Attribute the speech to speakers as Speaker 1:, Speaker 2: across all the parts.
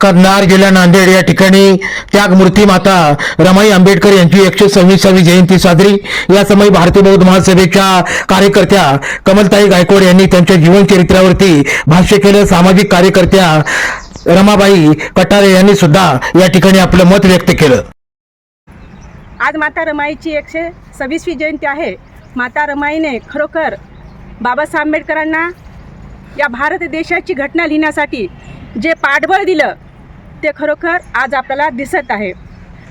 Speaker 1: करनार जिल्हा नांदेड या ठिकाणी. त्यागमूर्ती माता रमाई आंबेडकर यांची एकशे सव्वीसावी जयंती साजरी. या समय भारतीय बौद्ध महासभेच्या कार्यकर्त्या कमलताई गायकवाड यांनी त्यांच्या जीवनचरित्रावरती भाष्य केलं. सामाजिक कार्यकर्त्या रमाबाई कटारे यांनी सुद्धा या ठिकाणी आपलं मत व्यक्त केलं.
Speaker 2: आज माता रमाईची एकशे सव्वीसवी जयंती आहे. माता रमाईने खरोखर बाबासाहेब आंबेडकरांना या भारत देशाची घटना लिहिण्यासाठी जे पाठबळ दिलं ते खरोखर आज आपल्याला दिसत आहे.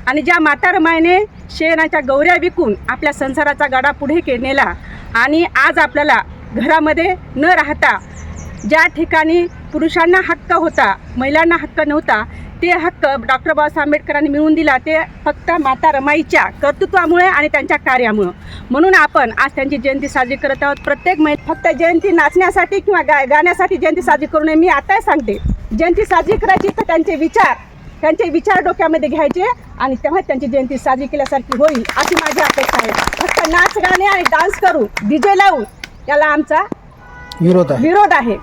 Speaker 2: आणि ज्या माता रमाईने शेणाच्या गौऱ्या विकून आपल्या संसाराचा गाडा पुढे के नेला आणि आज आपल्याला घरामध्ये न राहता ज्या ठिकाणी पुरुषांना हक्क होता महिलांना हक्क नव्हता ते हक्क डॉक्टर बाबासाहेब आंबेडकरांनी मिळवून दिला. ते फक्त माता रमाईच्या कर्तृत्वामुळे आणि त्यांच्या कार्यामुळं. म्हणून आपण आज त्यांची जयंती साजरी करत आहोत. प्रत्येक महिला फक्त जयंती नाचण्यासाठी किंवा गा गाण्यासाठी जयंती साजरी करू नये. मी आताही सांगते. जयंती साजरी करायची तर त्यांचे विचार त्यांचे विचार डोक्यामध्ये घ्यायचे आणि तेव्हा त्यांची जयंती साजरी केल्यासारखी होईल अशी माझी अपेक्षा आहे. फक्त नाच गाणे आणि डान्स करून डीजे लावून याला आमचा
Speaker 1: विरोध
Speaker 2: विरोध आहे.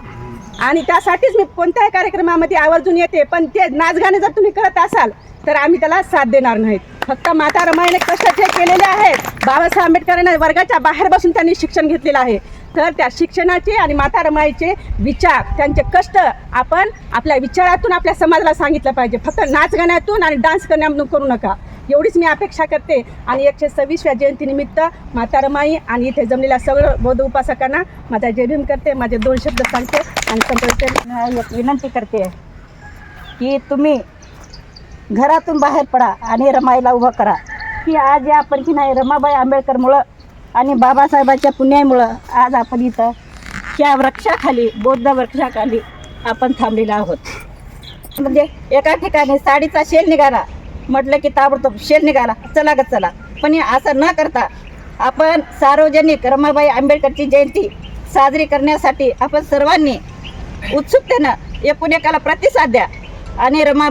Speaker 2: आणि त्यासाठीच मी कोणत्याही कार्यक्रमामध्ये आवर्जून येते पण ते नाच गाणे जर तुम्ही करत असाल तर आम्ही त्याला साथ देणार नाहीत. फक्त माता रमाईने कष्ट जे केलेले आहेत बाबासाहेब आंबेडकरांना वर्गाच्या बाहेर बसून त्यांनी शिक्षण घेतलेलं आहे. तर त्या शिक्षणाचे आणि माता रमाईचे विचार त्यांचे कष्ट आपण आपल्या विचारातून आपल्या समाजाला सांगितलं पाहिजे. फक्त नाच गाण्यातून आणि डान्स करण्यामधून करू नका. एवढीच मी अपेक्षा करते. आणि एकशे सव्वीसव्या जयंतीनिमित्त माता रमाई आणि इथे जमलेल्या सगळं बौद्ध उपासकांना माझा जयभीम करते माझे दोन शब्द सांगते आणि संतोषी एक विनंती करते की तुम्ही घरातून बाहेर पडा आणि रमाईला उभं करा. की आज या आपण की नाही रमाबाई आंबेडकरमुळं आणि बाबासाहेबांच्या पुण्यामुळं आज आपण इथं त्या वृक्षाखाली बौद्ध वृक्षाखाली आपण थांबलेलो आहोत. म्हणजे एका ठिकाणी साडीचा शेल निघाला म्हटलं की ताबडतोब शेल निघाला चला ग चला. पण असं न करता आपण सार्वजनिक रमाबाई आंबेडकरची जयंती साजरी करण्यासाठी आपण सर्वांनी उत्सुकतेनं एकूण एकाला प्रतिसाद द्या आणि रमा